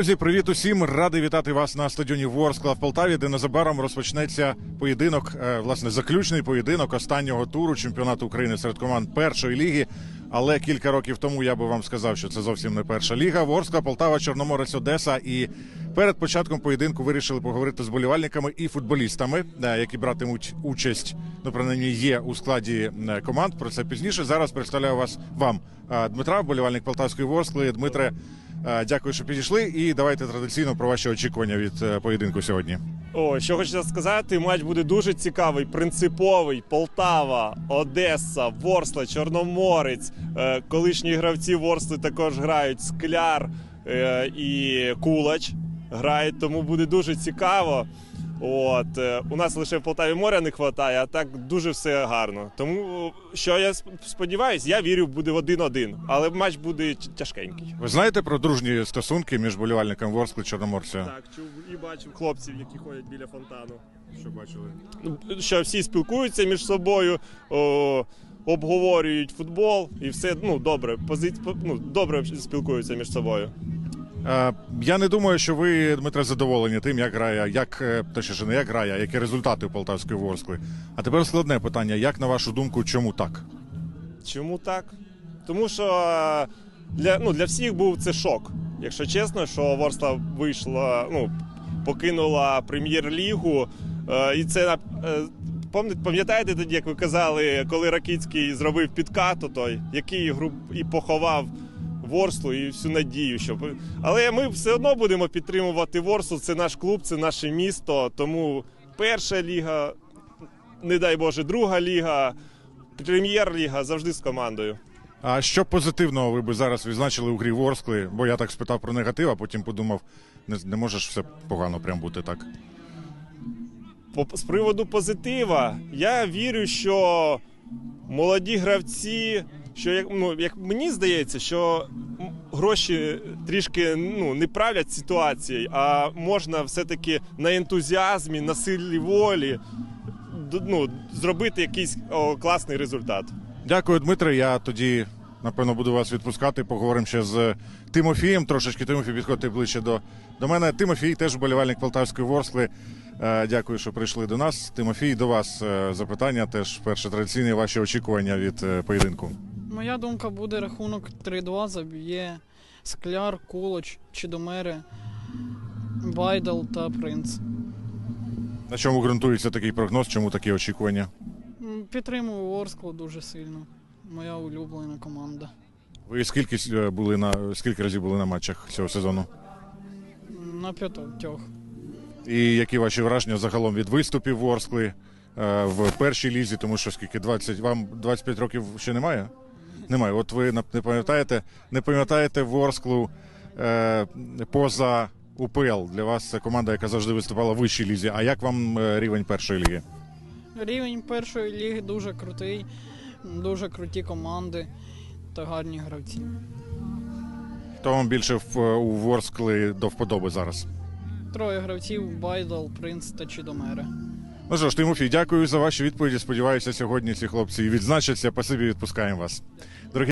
Друзі, привіт усім! Радий вітати вас на стадіоні Ворскла в Полтаві, де незабаром розпочнеться поєдинок, е, власне, заключний поєдинок останнього туру чемпіонату України серед команд першої ліги. Але кілька років тому я би вам сказав, що це зовсім не перша ліга. Ворскла, Полтава, Чорноморець, Одеса. І перед початком поєдинку вирішили поговорити з болівальниками і футболістами, е, які братимуть участь, ну принаймні є у складі е, команд. Про це пізніше. Зараз представляю вас вам Дмитра, болівальник Полтавської Ворскли. Дмитре. Е, Дякую, що підійшли. І давайте традиційно про ваші очікування від е, поєдинку сьогодні. О, що хочеться сказати, матч буде дуже цікавий, принциповий. Полтава, Одеса, Ворсла, Чорноморець. Е, колишні гравці Ворсли також грають Скляр і Кулач. Грають, тому буде дуже цікаво. От е, у нас лише в Полтаві моря не вистачає, а так дуже все гарно. Тому що я сп- сподіваюсь, я вірю, буде один-один, але матч буде тяжкенький. Ви знаєте про дружні стосунки між болівальником Ворскли і Чорноморця? Так, чув і бачив хлопців, які ходять біля фонтану. Що бачили? що всі спілкуються між собою, о, обговорюють футбол і все ну добре. Пози... ну, добре спілкуються між собою. Е, я не думаю, що ви, Дмитре, задоволені тим, як грає, як е, точніше, не як грає, а які результати у Полтавської Ворскли. А тепер складне питання: як на вашу думку, чому так? Чому так? Тому що е, для, ну, для всіх був це шок. Якщо чесно, що Ворсла вийшла, ну, покинула прем'єр-лігу. І це пам'ят- пам'ятаєте тоді, як ви казали, коли Ракицький зробив підкат, той, який гру і поховав Ворслу і всю надію, що але ми все одно будемо підтримувати Ворслу. Це наш клуб, це наше місто. Тому перша ліга, не дай Боже, друга ліга, прем'єр-ліга завжди з командою. А що позитивного ви би зараз відзначили у грі Ворскли? Бо я так спитав про негатив, а потім подумав, не, не може ж все погано прям бути так. По- з приводу позитива, я вірю, що молоді гравці, що як, ну, як мені здається, що гроші трішки ну, не правлять ситуацією, а можна все-таки на ентузіазмі, на силі волі ну, зробити якийсь о, класний результат. Дякую, Дмитре. Я тоді напевно буду вас відпускати. Поговоримо ще з Тимофієм. Трошечки Тимофій підходьте ближче до, до мене. Тимофій теж болівальник Полтавської Ворскли. Е, Дякую, що прийшли до нас. Тимофій, до вас е, запитання. Теж перше традиційне ваші очікування від е, поєдинку. Моя думка буде рахунок 3-2 заб'є Скляр, Кулоч, Чідомери, Байдал та Принц. На чому ґрунтується такий прогноз? Чому такі очікування? Підтримую Ворсклу дуже сильно. Моя улюблена команда. Ви скільки е, були на скільки разів були на матчах цього сезону? На п'ятьох. І які ваші враження загалом від виступів Ворскли е, в першій лізі, тому що скільки 20, вам 25 років ще немає? Немає. От ви не пам'ятаєте, не пам'ятаєте Ворсклу е, поза УПЛ. Для вас це команда, яка завжди виступала в вищій лізі. А як вам е, рівень першої ліги? Рівень першої ліги дуже крутий, дуже круті команди та гарні гравці. Хто вам більше в, у Ворскли до вподоби зараз? Троє гравців Байдал, Принц та Чідомери. Ну що ж, Тимофій, дякую за ваші відповіді. Сподіваюся, сьогодні ці хлопці відзначаться. Пасибі відпускаємо вас. Дорогі